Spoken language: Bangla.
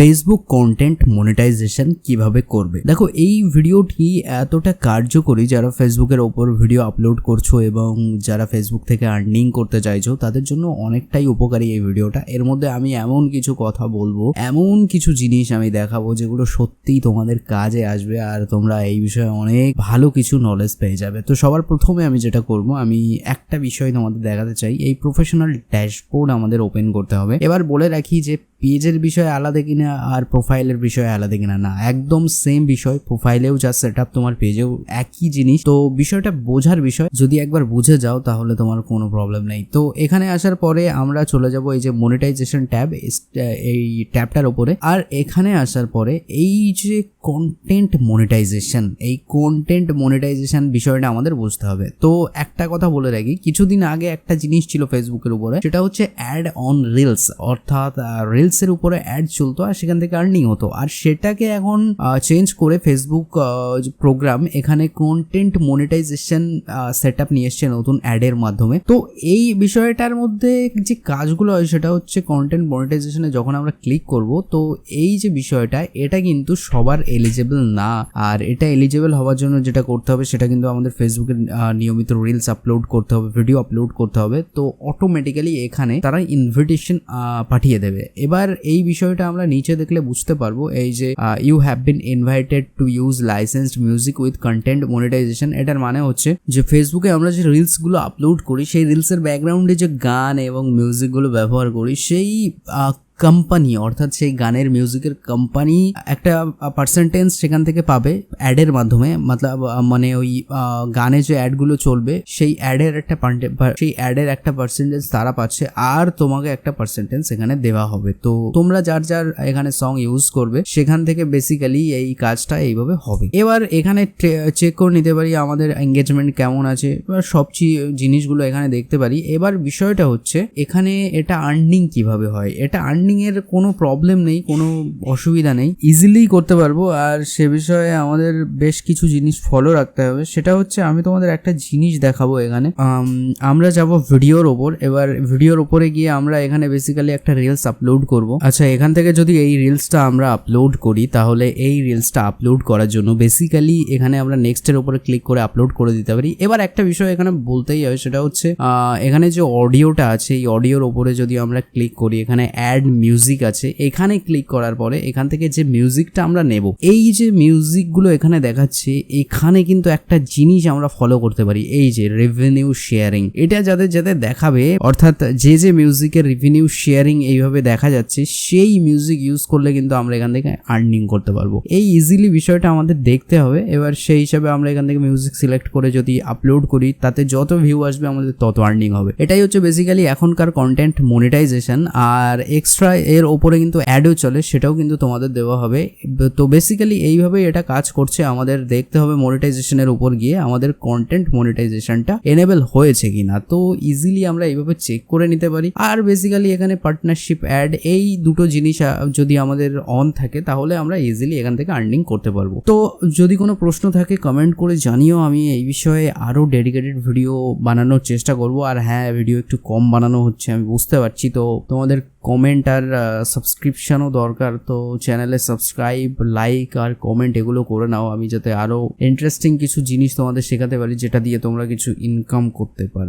ফেসবুক কন্টেন্ট মনিটাইজেশন কীভাবে করবে? দেখো, এই ভিডিওটি এতটা কার্যকরী যারা ফেসবুকের ওপর ভিডিও আপলোড করছ এবং যারা ফেসবুক থেকে আর্নিং করতে চাইছো, তাদের জন্য অনেকটাই উপকারী এই ভিডিওটা। এর মধ্যে আমি এমন কিছু কথা বলব, এমন কিছু জিনিস আমি দেখাবো যেগুলো সত্যিই তোমাদের কাজে আসবে আর তোমরা এই বিষয়ে অনেক ভালো কিছু নলেজ পেয়ে যাবে। তো সবার প্রথমে আমি যেটা করব, আমি একটা বিষয় তোমাদের দেখাতে চাই, এই প্রফেশনাল ড্যাশবোর্ড আমাদের ওপেন করতে হবে। এবার বলে রাখি যে পেজের বিষয়ে আলাদা কিনা আর প্রোফাইলের বিষয়ে আলাদা কিনা, না, একদম সেম বিষয়। প্রোফাইলেও যা সেট আপ তোমার পেজেও একই জিনিস। তো বিষয়টা বোঝার বিষয়। যদি একবার বুঝে যাও, তাহলে তোমার কোনো প্রবলেম নেই। তো এখানে আসার পরে আমরা চলে যাব এই যে মনিটাইজেশন ট্যাব এই ট্যাবটার ওপরে আর এখানে আসার পরে এই যে কন্টেন্ট মনিটাইজেশন এই কন্টেন্ট মনিটাইজেশন বিষয়টা আমাদের বুঝতে হবে। তো একটা কথা বলে রাখি, কিছুদিন আগে একটা জিনিস ছিল ফেসবুকের উপরে, সেটা হচ্ছে অ্যাড অন রিলস অর্থাৎ রিলসের উপরে অ্যাড চলতো আর সেখান থেকে আর্নিং হতো। আর সেটাকে এখন চেঞ্জ করে ফেসবুক প্রোগ্রাম এখানে কন্টেন্ট মনিটাইজেশন সেট আপ নিয়ে এসছে নতুন অ্যাডের মাধ্যমে। তো এই বিষয়টার মধ্যে যে কাজগুলো হয় সেটা হচ্ছে কন্টেন্ট মনিটাইজেশনে যখন আমরা ক্লিক করব, তো এই যে বিষয়টা, এটা কিন্তু সবার এলিজেবল না। আর এটা এলিজেবল হওয়ার জন্য যেটা করতে হবে, সেটা কিন্তু আমাদের ফেসবুকে নিয়মিত রিলস আপলোড করতে হবে ভিডিও আপলোড করতে হবে। তো অটোমেটিক্যালি এখানে তারা ইনভিটেশন পাঠিয়ে দেবে। এবার এই বিষয়টা আমরা নিচে দেখলে বুঝতে পারব। এই যে you have been invited to use licensed music with content monetization এটার মানে হচ্ছে যে ফেসবুকে আমরা যে রিলসগুলো আপলোড করি, সেই রিলসের ব্যাকগ্রাউন্ডে যে গান এবং মিউজিকগুলো ব্যবহার করি, সেই কোম্পানি অর্থাৎ সেই গানের মিউজিকের কোম্পানি একটা পার্সেন্টেজ সেখান থেকে পাবে অ্যাডের মাধ্যমে। মতলব মানে ওই গানে যে অ্যাডগুলো চলবে, সেই অ্যাডের একটা সেই অ্যাডের একটা পার্সেন্টেজ তারা পাচ্ছে, আর তোমাকে একটা পার্সেন্টেজ সেখানে দেওয়া হবে। তো তোমরা যার যার এখানে সং ইউজ করবে, সেখান থেকে বেসিক্যালি এই কাজটা এইভাবে হবে। এবার এখানে চেক করে নিতে পারি আমাদের এঙ্গেজমেন্ট কেমন আছে এবার সব জিনিসগুলো এখানে দেখতে পারি। এবার বিষয়টা হচ্ছে, এখানে এটা আর্নিং কীভাবে হয়? এটা আর্নিং এর কোনো প্রবলেম নেই, কোনো অসুবিধা নেই। ইজিলি করতে পারব। আর সে বিষয়ে আমাদের বেশ কিছু জিনিস ফলো রাখতে হবে। সেটা হচ্ছে আমি তোমাদের একটা জিনিস দেখাবো এখানে। আমরা যাব ভিডিওর ওপর। এবার ভিডিওর ওপরে গিয়ে আমরা এখানে বেসিক্যালি একটা রিলস আপলোড করব। আচ্ছা এখান থেকে যদি এই রিলসটা আমরা আপলোড করি, তাহলে এই রিলসটা আপলোড করার জন্য বেসিক্যালি এখানে আমরা নেক্সটের উপরে ক্লিক করে আপলোড করে দিতে পারি। এবার একটা বিষয় এখানে বলতেই হয়, সেটা হচ্ছে এখানে যে অডিওটা আছে, এই অডিওর ওপরে যদি আমরা ক্লিক করি, এখানে অ্যাড মিউজিক আছে, এখানে ক্লিক করার পরে এখান থেকে যে মিউজিকটা আমরা নেব, এই যে মিউজিকগুলো এখানে দেখাচ্ছে, এখানে কিন্তু একটা জিনিস আমরা ফলো করতে পারি, এই যে রেভিনিউ শেয়ারিং এটা যাদের যাদের দেখাবে, অর্থাৎ যে যে মিউজিকের রেভিনিউ শেয়ারিং এইভাবে দেখা যাচ্ছে, সেই মিউজিক ইউজ করলে কিন্তু আমরা এখান থেকে আর্নিং করতে পারব। এই ইজিলি বিষয়টা আমাদের দেখতে হবে, এবার সেই হিসাবে আমরা এখান থেকে মিউজিক সিলেক্ট করে যদি আপলোড করি, তাতে যত ভিউ আসবে আমাদের তত আর্নিং হবে। এটাই হচ্ছে বেসিক্যালি এখনকার কন্টেন্ট মনিটাইজেশন আর এক্সট্রা এর ওপরে কিন্তু অ্যাডও চলে, সেটাও কিন্তু তোমাদের দেওয়া হবে। তো বেসিক্যালি এইভাবেই এটা কাজ করছে, আমাদের দেখতে হবে মনিটাইজেশনের উপর গিয়ে আমাদের কন্টেন্ট মনিটাইজেশনটা এনেবেল হয়েছে কিনা। তো ইজিলি আমরা এইভাবে চেক করে নিতে পারি। আর বেসিক্যালি এখানে পার্টনারশিপ অ্যাড এই দুটো জিনিস যদি আমাদের অন থাকে, তাহলে আমরা ইজিলি এখান থেকে আর্নিং করতে পারব। তো যদি কোনো প্রশ্ন থাকে কমেন্ট করে জানিও। আমি এই বিষয়ে আরও ডেডিকেটেড ভিডিও বানানোর চেষ্টা করব। আর হ্যাঁ ভিডিও একটু কম বানানো হচ্ছে, আমি বুঝতে পারছি। তো তোমাদের কমেন্ট আর সাবস্ক্রিপশনও দরকার, তো চ্যানেলে সাবস্ক্রাইব লাইক আর কমেন্ট এগুলো করে নাও। আমি যাতে আরও ইন্টারেস্টিং কিছু জিনিস তোমাদের শেখাতে পারি, যেটা দিয়ে তোমরা কিছু ইনকাম করতে পারো।